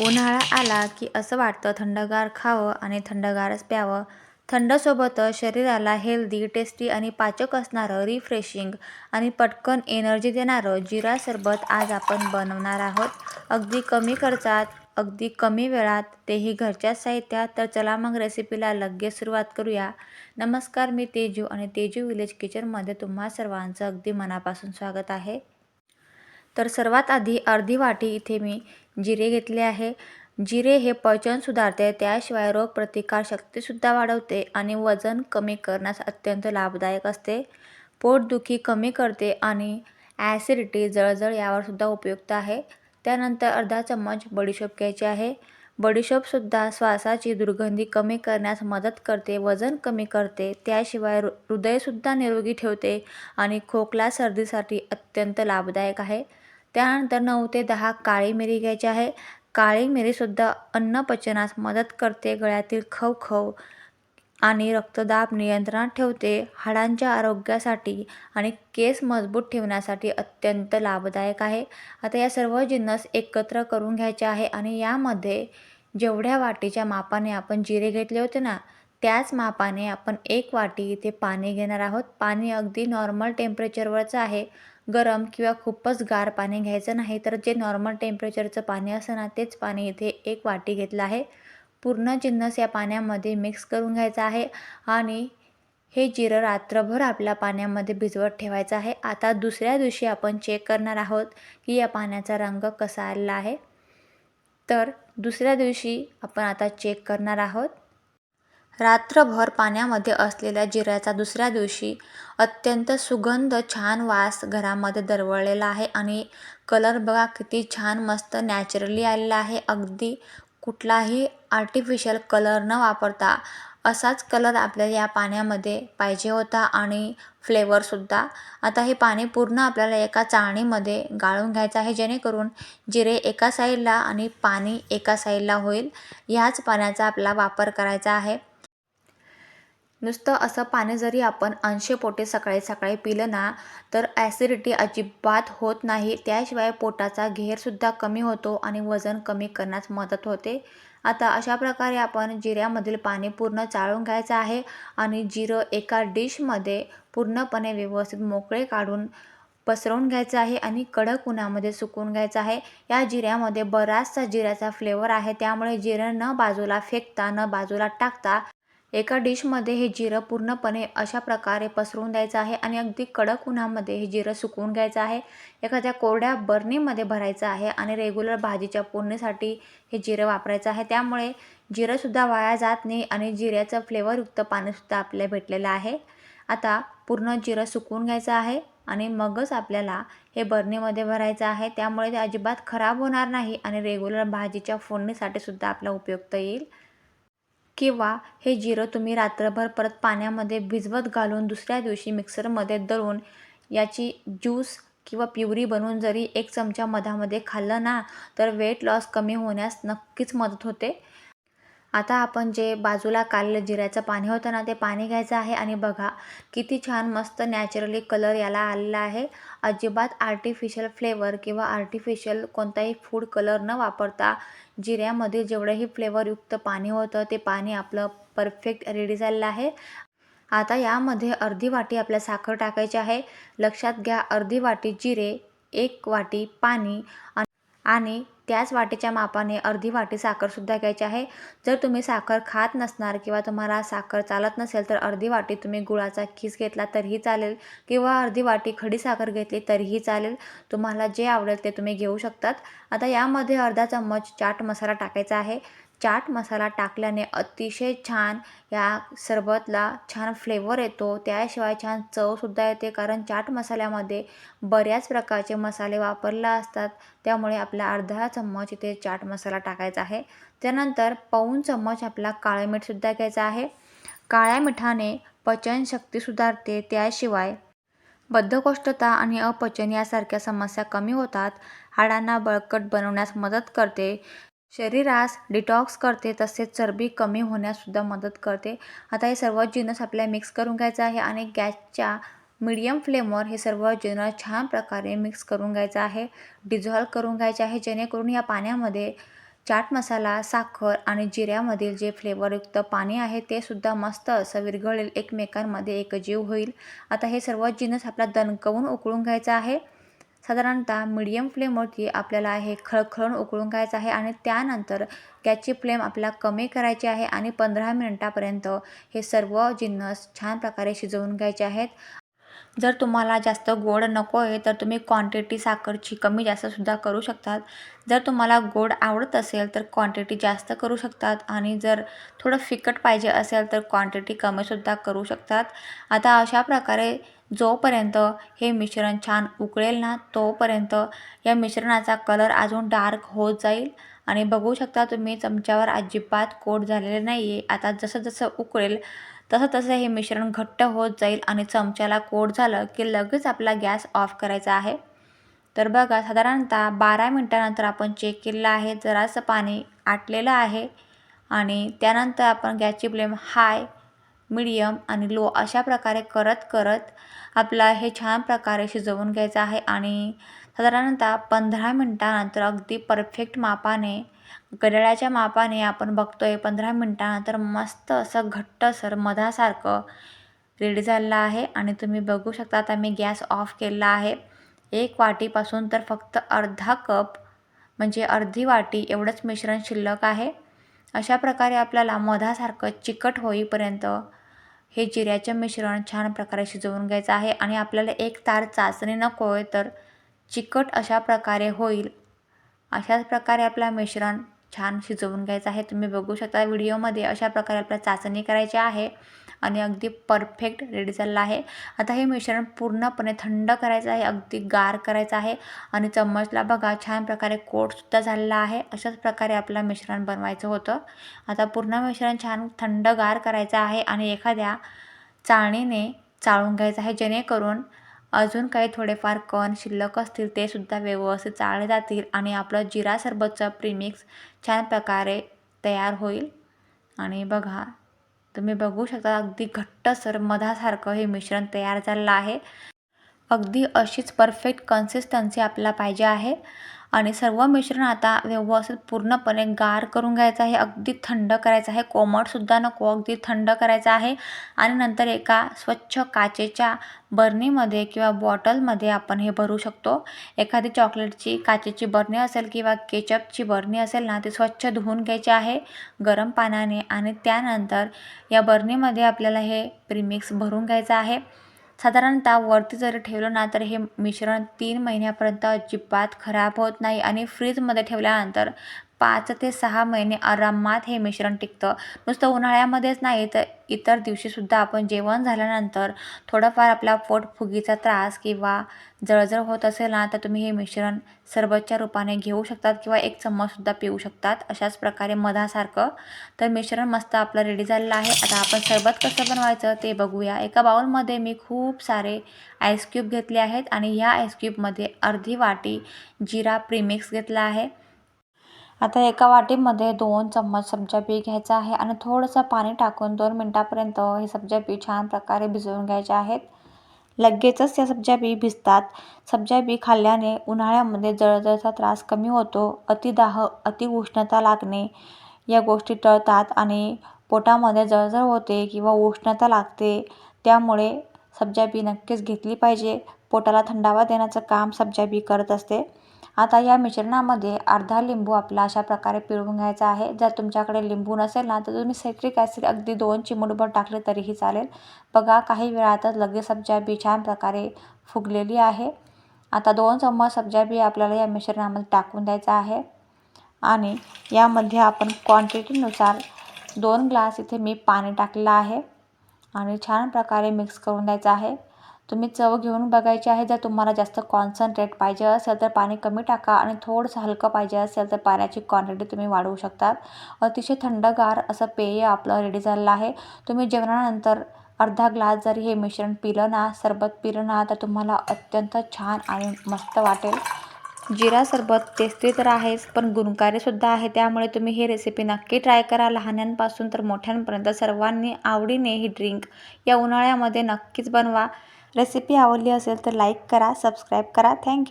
उन्हाळा आला की असं वाटतं थंडगार खावं आणि थंडगारच प्यावं. थंडसोबतच शरीराला हेल्दी, टेस्टी आणि पाचक असणारं, रिफ्रेशिंग आणि पटकन एनर्जी देणारं जिरा सरबत आज आपण बनवणार आहोत. अगदी कमी खर्चात, अगदी कमी वेळात, तेही घरच्याच साहित्यात. तर चला मग रेसिपीला लगेच सुरुवात करूया. नमस्कार, मी तेजू आणि तेजू विलेज किचनमध्ये तुम्हा सर्वांचं अगदी मनापासून स्वागत आहे. तर सर्वात आधी अर्धी वाटी इथे मी जिरे घेतले आहे. जिरे हे पचन सुधारते, त्याशिवाय रोगप्रतिकारशक्तीसुद्धा वाढवते आणि वजन कमी करण्यास अत्यंत लाभदायक असते. पोटदुखी कमी करते आणि ॲसिडिटी, जळजळ यावरसुद्धा उपयुक्त आहे. त्यानंतर अर्धा चम्मच बडीशेप घ्यायची आहे. बडीशेपसुद्धा श्वासाची दुर्गंधी कमी करण्यास मदत करते, वजन कमी करते, त्याशिवाय हृदयसुद्धा निरोगी ठेवते आणि खोकला, सर्दीसाठी अत्यंत लाभदायक आहे. त्यानंतर नऊ ते दहा काळी मिरी घ्यायची आहे. काळी मिरीसुद्धा अन्नपचनास मदत करते, गळ्यातील खवखव आणि रक्तदाब नियंत्रणात ठेवते, हाडांच्या आरोग्यासाठी आणि केस मजबूत ठेवण्यासाठी अत्यंत लाभदायक आहे. आता या सर्व जिन्नस एकत्र करून घ्यायचे आहे आणि यामध्ये जेवढ्या वाटीच्या मापाने आपण जिरे घेतले होते ना, त्याच मापाने आपण एक वाटी इथे पाणी घेणार आहोत. पाणी अगदी नॉर्मल टेम्परेचरवरचं आहे. गरम किंवा खूपच गार पाणी घ्यायचं नाही. तर जे नॉर्मल टेम्परेचरचं पाणी असं ना, तेच पाणी इथे एक वाटी घेतलं आहे. पूर्ण जिन्नस या पाण्यामध्ये मिक्स करून घ्यायचं आहे आणि हे जिरं रात्रभर आपल्या पाण्यामध्ये भिजवत ठेवायचं आहे. आता दुसऱ्या दिवशी आपण चेक करणार आहोत की या पाण्याचा रंग कसा आलेला आहे. तर दुसऱ्या दिवशी आपण आता चेक करणार आहोत. रात्रभर पाण्यामध्ये असलेल्या जिऱ्याचा दुसऱ्या दिवशी अत्यंत सुगंध, छान वास घरामध्ये दरवळलेला आहे आणि कलर बघा किती छान मस्त नॅचरली आलेला आहे. अगदी कुठलाही आर्टिफिशियल कलर न वापरता असाच कलर आपल्याला या पाण्यामध्ये पाहिजे होता आणि फ्लेवरसुद्धा. आता हे पाणी पूर्ण आपल्याला एका चाळणीमध्ये गाळून घ्यायचं आहे, जेणेकरून जिरे एका साईडला आणि पाणी एका साईडला होईल. ह्याच पाण्याचा आपला वापर करायचा आहे. नुसतं असं पाणी जरी आपण अंशेपोटी सकाळी सकाळी पिलं ना, तर ॲसिडिटी अजिबात होत नाही. त्याशिवाय पोटाचा घेरसुद्धा कमी होतो आणि वजन कमी करण्यास मदत होते. आता अशा प्रकारे आपण जिऱ्यामधील पाणी पूर्ण चाळून घ्यायचं आहे आणि जिरं एका डिशमध्ये पूर्णपणे व्यवस्थित मोकळे काढून पसरवून घ्यायचं आहे आणि कडक उन्हामध्ये सुकवून घ्यायचं आहे. या जिऱ्यामध्ये बराचसा जिऱ्याचा फ्लेवर आहे, त्यामुळे जिरं न बाजूला फेकता, न बाजूला टाकता एका डिशमध्ये हे जिरं पूर्णपणे अशा प्रकारे पसरवून द्यायचं आहे आणि अगदी कडक उन्हामध्ये हे जिरं सुकवून घ्यायचं आहे. एखाद्या कोरड्या बरणीमध्ये भरायचं आहे आणि रेग्युलर भाजीच्या फोडणीसाठी हे जिरं वापरायचं आहे. त्यामुळे जिरंसुद्धा वाया जात नाही आणि जिऱ्याचं फ्लेवरयुक्त पाणीसुद्धा आपल्याला भेटलेलं आहे. आता पूर्ण जिरं सुकवून घ्यायचं आहे आणि मगच आपल्याला हे बरणीमध्ये भरायचं आहे. त्यामुळे ते अजिबात खराब होणार नाही आणि रेग्युलर भाजीच्या फोडणीसाठी सुद्धा आपल्याला उपयुक्त येईल. किंवा हे जिरं तुम्ही रात्रभर परत पाण्यामध्ये भिजवत घालून दुसऱ्या दिवशी मिक्सरमध्ये दळून याची ज्यूस किंवा प्युरी बनवून जरी एक चमचा मधामध्ये खाल्लं ना, तर वेट लॉस कमी होण्यास नक्कीच मदत होते. आता आपण जे बाजूला काढलेलं जिऱ्याचं पाणी होतं ना, ते पाणी घ्यायचं आहे आणि बघा किती छान मस्त नॅचरली कलर याला आलेला आहे. अजिबात आर्टिफिशियल फ्लेवर किंवा आर्टिफिशियल कोणताही फूड कलर न वापरता जिऱ्यामध्ये जेवढंही फ्लेवरयुक्त पाणी होतं, ते पाणी आपलं परफेक्ट रेडी झालेलं आहे. आता यामध्ये अर्धी वाटी आपल्या साखर टाकायची आहे. लक्षात घ्या, अर्धी वाटी जिरे, एक वाटी पाणी आणि त्याच वाटेच्या मापाने अर्धी वाटी साखरसुद्धा घ्यायची आहे. जर तुम्ही साखर खात नसणार किंवा तुम्हाला साखर चालत नसेल, तर अर्धी वाटी तुम्ही गुळाचा खीस घेतला तरीही चालेल किंवा अर्धी वाटी खडी साखर घेतली तरीही चालेल. तुम्हाला जे आवडेल ते तुम्ही घेऊ शकतात. आता यामध्ये अर्धा चम्मच चाट मसाला टाकायचा आहे. चाट मसाला टाकल्याने अतिशय छान या सरबतला छान फ्लेवर येतो. त्याशिवाय छान चवसुद्धा येते, कारण चाट मसाल्यामध्ये बऱ्याच प्रकारचे मसाले वापरला असतात. त्यामुळे आपला अर्धा चम्मच इथे चाट मसाला टाकायचा आहे. त्यानंतर पाऊण चम्मच आपला काळे मीठसुद्धा घ्यायचा आहे. काळ्या मिठाने पचनशक्ती सुधारते, त्याशिवाय बद्धकोष्ठता आणि अपचन यासारख्या समस्या कमी होतात. हाडांना बळकट बनवण्यास मदत करते, शरीरास डिटॉक्स करते, तसेच चरबी कमी होण्याससुद्धा मदत करते. आता हे सर्व जिनस आपल्याला मिक्स करून घ्यायचं आहे आणि गॅसच्या मीडियम फ्लेमवर हे सर्व जिनस छान प्रकारे मिक्स करून घ्यायचं आहे. डिझॉल्व करून घ्यायचे आहे, जेणेकरून या पाण्यामध्ये चाट मसाला साखर आणि जिऱ्यामधील जे फ्लेवरयुक्त पाणी आहे ते सुद्धा मस्त असं विरघळेल एकमेकांमध्ये एकजीव होईल आता हे सर्व जिनस आपला दणकवून उकळून घ्यायचं आहे साधारणतः मीडियम फ्लेमवरती आपल्याला हे खळखळून उकळून घ्यायचं आहे आणि त्यानंतर गॅसची फ्लेम आपल्याला कमी करायची आहे आणि पंधरा मिनटापर्यंत हे सर्व जिन्नस छान प्रकारे शिजवून घ्यायचे आहेत. जर तुम्हाला जास्त गोड नको आहे तर तुम्ही क्वांटिटी साखरची कमी जास्तसुद्धा करू शकतात. जर तुम्हाला गोड आवडत असेल तर क्वांटिटी जास्त करू शकतात. आणि जर थोडं फिकट पाहिजे असेल तर क्वांटिटी कमीसुद्धा करू शकतात. आता अशा प्रकारे जोपर्यंत हे मिश्रण छान उकळेल ना तोपर्यंत या मिश्रणाचा कलर अजून डार्क होत जाईल. आणि बघू शकता तुम्ही चमच्यावर अजिबात कोट झालेले नाही आहे आता जसं जसं उकळेल तसं तसं हे मिश्रण घट्ट होत जाईल आणि चमच्याला कोट झालं की लगेच आपला गॅस ऑफ करायचा आहे. तर बघा साधारणतः बारा मिनटानंतर आपण चेक केलेलं आहे. जरासं पाणी आटलेलं आहे आणि त्यानंतर आपण गॅसची फ्लेम हाय मिडियम आणि लो अशा प्रकारे करत करत आपला हे छान प्रकारे शिजवून घ्यायचं आहे आणि साधारणतः पंधरा मिनटानंतर अगदी परफेक्ट मापाने घड्याळाच्या मापाने आपण बघतो आहे पंधरा मिनटानंतर मस्त असं घट्टसर मधासारखं रेडी झालेलं आहे आणि तुम्ही बघू शकता आता मी गॅस ऑफ केला आहे. एक वाटीपासून तर फक्त अर्धा कप म्हणजे अर्धी वाटी एवढंच मिश्रण शिल्लक आहे. अशा प्रकारे आपल्याला मधासारखं चिकट होईपर्यंत हे जिऱ्याचे मिश्रण छान प्रकारे शिजवून घ्यायचं आहे आणि आपल्याला एक तार चाचणी नको आहे तर चिकट अशा प्रकारे होईल. अशाच प्रकारे आपला मिश्रण छान शिजवून घ्यायचं आहे. तुम्ही बघू शकता व्हिडिओमध्ये अशा प्रकारे आपल्याला चाचणी करायची आहे आणि अगदी परफेक्ट रेडी झालेलं आहे. आता हे मिश्रण पूर्णपणे थंड करायचं आहे अगदी गार करायचं आहे आणि चम्मचला बघा छान प्रकारे कोटसुद्धा झालेला आहे. अशाच प्रकारे आपलं मिश्रण बनवायचं होतं. आता पूर्ण मिश्रण छान थंडगार करायचं आहे आणि एखाद्या चाळणीने चाळून घ्यायचं आहे जेणेकरून अजून काही थोडेफार कण शिल्लक असतील ते सुद्धा व्यवस्थित चाळले जातील आणि आपलं जिरा सरबतचं प्रीमिक्स छान प्रकारे तयार होईल. आणि बघा तुम्ही बघू शकता अगदी घट्टसर मधासारखं हे मिश्रण तयार झालेलं आहे. अगदी अशीच परफेक्ट कन्सिस्टन्सी आपल्याला पाहिजे आहे. आणि सर्व मिश्रण आता व्यवस्थित पूर्णपणे गार करून घ्यायचं आहे. अगदी थंड करायचं आहे. कोमटसुद्धा नको. अगदी थंड करायचं आहे. आणि नंतर एका स्वच्छ काचेच्या बर्नीमध्ये किंवा बॉटलमध्ये आपण हे भरू शकतो. एखादी चॉकलेटची काचेची बरणी असेल किंवा केचपची बरणी असेल ना ती स्वच्छ धुवून घ्यायची आहे गरम पाण्याने. आणि त्यानंतर या बर्नीमध्ये आपल्याला हे प्रीमिक्स भरून घ्यायचं आहे. साधारणतः वरती जरी ठेवलं ना तर हे मिश्रण तीन महिन्यापर्यंत अजिबात खराब होत नाही आणि फ्रीजमध्ये ठेवल्यानंतर पाच ते सहा महिने आरामात हे मिश्रण टिकतं. नुसतं उन्हाळ्यामध्येच नाही तर इतर दिवशीसुद्धा आपण जेवण झाल्यानंतर थोडंफार आपला फुगीचा त्रास किंवा जळजळ होत असेल ना तर तुम्ही हे मिश्रण सरबतच्या रूपाने घेऊ शकतात किंवा एक चम्मचसुद्धा पिऊ शकतात. अशाच प्रकारे मधासारखं तर मिश्रण मस्त आपलं रेडी झालेलं आहे. आता आपण सरबत कसं बनवायचं ते बघूया. एका बाउलमध्ये मी खूप सारे आईस्क्यूब घेतले आहेत आणि ह्या आईस्क्यूबमध्ये अर्धी वाटी जिरा प्रीमिक्स घेतला आहे. आता एका वाटीमध्ये दोन चम्मच सब्जा बी घ्यायचा आहे आणि थोडंसं पाणी टाकून दोन मिनटापर्यंत हे सब्जा बी छान प्रकारे भिजवून घ्यायचे आहेत. लगेचच त्या सब्जा बी भिजतात. सब्जा बी खाल्ल्याने उन्हाळ्यामध्ये जळजळचा त्रास कमी होतो अतिदाह अति उष्णता लागणे या गोष्टी टळतात आणि पोटामध्ये जळजळ होते किंवा उष्णता लागते त्यामुळे सब्जा बी नक्कीच घेतली पाहिजे. पोटाला थंडावा देण्याचं काम सब्जा बी करत असते. आता या मिश्रणामध्ये अर्धा लिंबू आपला अशा प्रकारे पिळवून घ्यायचा आहे. जर तुमच्याकडे लिंबू नसेल ना तर तुम्ही सायट्रिक ॲसिड अगदी दोन चिमूटभर टाकले तरीही चालेल. बघा काही वेळातच लगेच सब्जा बी छान प्रकारे फुगलेली आहे. आता दोन चम्मच सब्जा बी आपल्याला या मिश्रणामध्ये टाकून द्यायचं आहे. आणि यामध्ये आपण क्वांटिटीनुसार दोन ग्लास इथे मी पाणी टाकलेलं आहे. आणि छान प्रकारे मिक्स करून द्यायचं आहे. तुम्ही चव घेऊन बघायची आहे. जर तुम्हाला जास्त कॉन्सन्ट्रेट पाहिजे असेल तर पाणी कमी टाका आणि थोडंसं हलकं पाहिजे असेल तर पाण्याची क्वांटिटी तुम्ही वाढवू शकतात. अतिशय थंडगार असं पेय आपलं रेडी झालेलं आहे. तुम्ही जेवणानंतर अर्धा ग्लास जरी हे मिश्रण पिलं ना सरबत पिलं ना तर तुम्हाला अत्यंत छान आणि मस्त वाटेल. जिरा सरबत टेस्टी तर आहेच पण गुणकारीसुद्धा आहे. त्यामुळे तुम्ही ही रेसिपी नक्की ट्राय करा. लहानांपासून तर मोठ्यांपर्यंत सर्वांनी आवडीने ही ड्रिंक या उन्हाळ्यामध्ये नक्कीच बनवा. रेसिपी आवडली असेल तर लाईक करा सबस्क्राईब करा. थँक्यू.